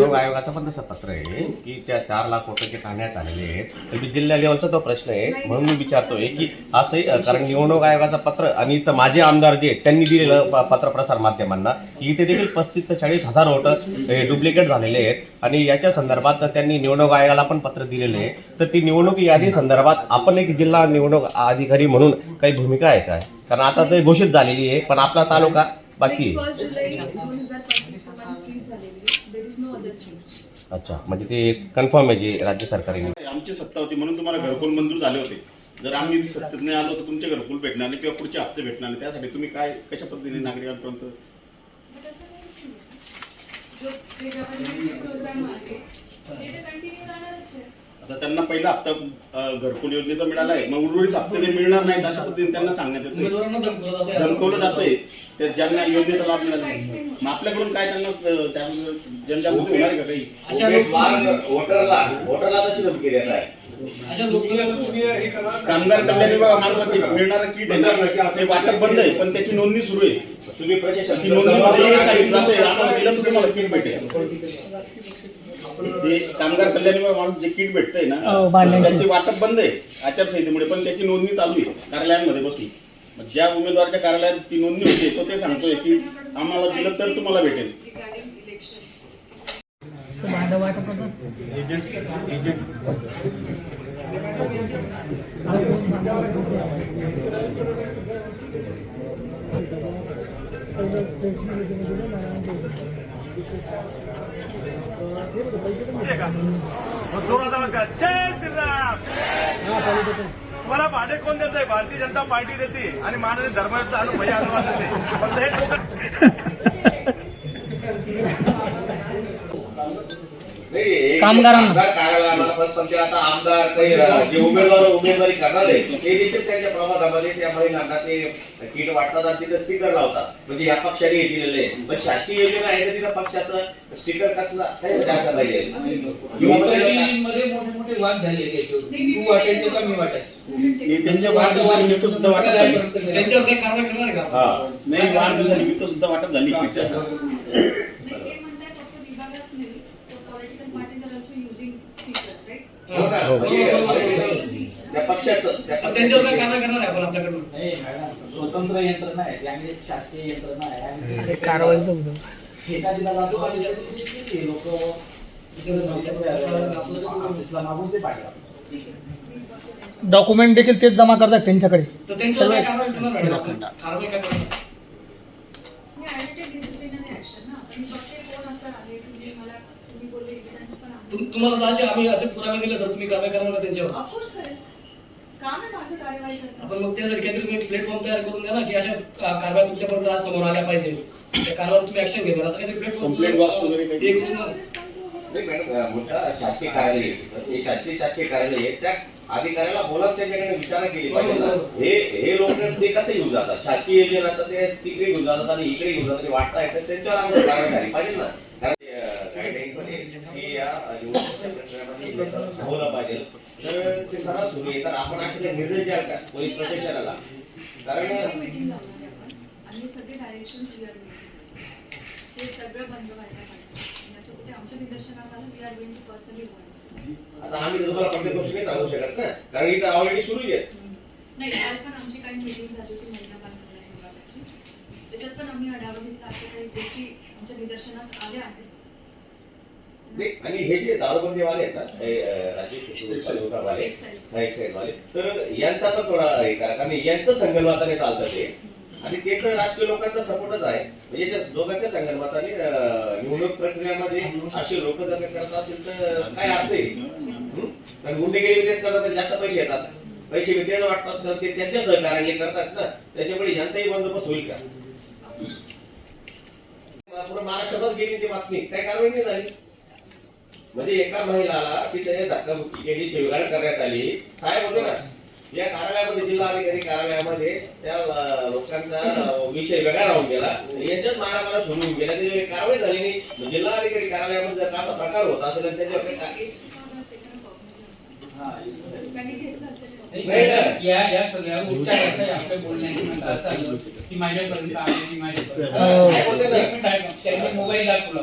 निवडणूक आयोगाचं पण तसं पत्र आहे की त्या चार लाख कोटी काढण्यात आलेले आहेत तर मी जिल्हा लेवलचा तो प्रश्न आहे. म्हणून मी विचारतोय की असंही अं, कारण निवडणूक आयोगाचं पत्र आणि इथं माझे आमदार जे आहेत, त्यांनी दिलेलं प- पत्रप्रसार माध्यमांना की इथे देखील पस्तीस ते चाळीस हजार वोट डुप्लिकेट झालेले आहेत. आणि याच्या संदर्भात त्यांनी निवडणूक आयोगाला पण पत्र दिलेले आहे. तर ती निवडणूक यादी संदर्भात आपण एक जिल्हा निवडणूक अधिकारी म्हणून काही भूमिका आहे काय? कारण आता ते घोषित झालेली आहे पण आपला तालुका बाकी झालेली. There is no other change अच्छा म्हणजे ते कन्फर्म आहे जे राज्य सरकारने आमची सत्ता होती म्हणून तुम्हाला घरकुल मंजूर झाले होते. जर आम्ही सत्तेत नाही आलो तर तुमचे घरकुल भेटणार नाही किंवा पुढचे हप्ते भेटणार नाही. त्यासाठी तुम्ही काय कशा पद्धतीने नागरिकांपर्यंत? बट असं काहीच नाही जो जे गव्हर्नमेंटचे प्रोग्राम आहे ते तर कंटिन्यू राहणारच आहे. आता त्यांना पहिला हप्ता घरकुल योजनेचा मिळाला आहे. मग उर्वरित हप्ते ते मिळणार नाहीत अशा पद्धतीने त्यांना सांगण्यात येते धमकवलं जातंय. तर ज्यांना योजनेचा लाभ मिळाला नाही. मग आपल्याकडून काय त्यांना त्यामध्ये जनजागृती होणार आहे का काही? वोटरला वोटरला तशी धमकी देत आहे. हे कामगार कल्याण विभागामार्फत मिळणारं किट आहे ते वाटप बंद आहे पण त्याची नोंदणी सुरू आहे. ती नोंदणीमध्ये हे सांगितलं जातंय. आम्हाला दिलं तर तुम्हाला किट भेटेल. ते कामगार कल्याण विभागामार्फत जे किट भेटतंय ना त्याचे वाटप बंद आहे आचारसंहितेमुळे पण त्याची नोंदणी चालू आहे कार्यालयांमध्ये बसून. मग ज्या उमेदवाराच्या कार्यालयात ती नोंदणी होते तो ते सांगतोय की आम्हाला दिलं तर तुम्हाला भेटेल. मला इलेक्शन्स तुम्हाला भाडे कोण देत आहे? भारतीय जनता पार्टी देते आणि माननीय धर्मयुक्त अनुभव भैया अनुवाद देते हे कामगारांना. कार्यालयाला पण पण ते आता आमदार काही अं, जे उमेदवार उमेदवारी करणार आहे ते देखील त्यांच्या प्रभागामध्ये त्या महिलांना ते किट वाटतात आणि तिथं स्टिकर लावतात. म्हणजे या पक्षाने हे दिलेले आहे. पण शासकीय योजना आहे तर तिथं पक्षाचं? स्टिकर कसला? काय असं पाहिजे? किंवा मग त्याला- मध्ये मोठे मोठे वाद तू हे त्यांच्या वाढदिवसानिमित्त सुद्धा झाली त्यांच्यावर काही कारवाई करणार का? हा. नाही वाढदिवसानिमित्त सुद्धा वाटप झाली त्या पक्षाचं त्या पण त्यांच्यावर काय पक्षाचं- कारवाई करणार आहे आपण आपल्याकडून? नाही मॅडम स्वतंत्र यंत्रणा आहे त्यामध्ये शासकीय यंत्रणा आहे. आणि कारवाईचं होतं. ठेका दिला जातो आणि ते लोक ऑफिसला मागून ते पाठवतात. डॉक्युमेंट देखील तेच जमा करतात त्यांच्याकडे. तर त्यांच्यावर काय कारवाई करणार मॅडम आपण? कारवाई काय करणार? तुम्हाला जर असे आम्ही असे पुरावे दिले तर तुम्ही कारवाई करणार का त्यांच्यावर? ऑफकोर्स करेल काम आहे माझं कार्यवाही करणं आपण मग त्यासाठी काहीतरी तुम्ही प्लॅटफॉर्म तयार करून द्या ना की अशा का- कारवाई तुमच्यापर्यंत आज समोर आल्या पाहिजे. त्या कारवाईवर तुम्ही ऍक्शन घेणार. असं काहीतरी काही- एक नाही मॅडम अं, मोठं शासकीय कार्यालय आहे. हे शासकीय शासकीय कार्यालय आहे. त्या अधिकाऱ्याला बोलत त्यांच्याकडे विचारणा केली पाहिजे ना. हे. हे लोक ते कसे घेऊन जातात? शासकीय योजनाचं ते तिकडे घेऊन जातात आणि इकडे घेऊन जातात. वाटता येतं त्यांच्यावर आम्हाला कारवाई झाली पाहिजे ना. कारण गाईडलाईन मध्ये की या निवडणुकीच्या प्रक्रियेमध्ये हे सगळं थांबवलं पाहिजे. तर ते सर्व सुरू आहे. तर आपण निर्णय द्याल का? पोलीस प्रशासनाला? कारण मीटिंग लावणार आहे आपण आणि हे सगळे डायरेक्शन क्लिअर हे सगळं बंद व्हायला पाहिजे. आणि असं कुठे आमच्या निदर्शनास आलं we are going to personally आता आम्ही तुम्हाला प्रत्येक गोष्टी नाही सांगू शकत ना. कारण इथं ऑलरेडी सुरू आहे. नाही काल पण आमची काही मीटिंग झाली होती महिला विभागाची. त्याच्यात पण आम्ही आढावा घेतला अशा काही गोष्टी आमच्या निदर्शनास आल्या आहेत. आणि हे जे दारूबंदीवाले आहेत ना हे, शिक्षणवाले एक्साईज वाले तर यांचा पण थोडा हे करा. कारण यांचं संगणमताने चालतं ते. आणि ते तर राजकीय लोकांचा सपोर्टच आहे. म्हणजे त्या दोघांच्या संदर्भात आणि निवडणूक प्रक्रियामध्ये असे लोक जर करत असेल तर काय अर्थ आहे? हं? कारण गुंडेगिरी तेच करतात तर जास्त पैसे येतात. पैसे विद्याला वाटतात तर ते त्यांच्या सहकार्याने करतात ना. त्याच्यामुळे यांचाही बंदोबस्त होईल का? पूर्ण महाराष्ट्रात गेली ती बातमी. काय कारवाई नाही झाली. म्हणजे एका महिलाला तिथे धक्काबुक्की केली शिवगाळ करण्यात आली. काय होते ना? या कार्यालयामध्ये जिल्हा अधिकारी कार्यालयामध्ये त्या लोकांचा विषय वेगळा राहून गेला. यांच्याच मारामारा सुरू होऊन गेला त्याच्यावर कारवाई झाली नाही. जिल्हा अधिकारी कार्यालयामध्ये जर असा प्रकार होत असेल तर त्याच्यावर काही हा. या या सगळ्या गोष्टी असं आपल्या बोलण्याची असं की माझ्यापर्यंत की माझ्यापर्यंत मोबाईल दाखवला.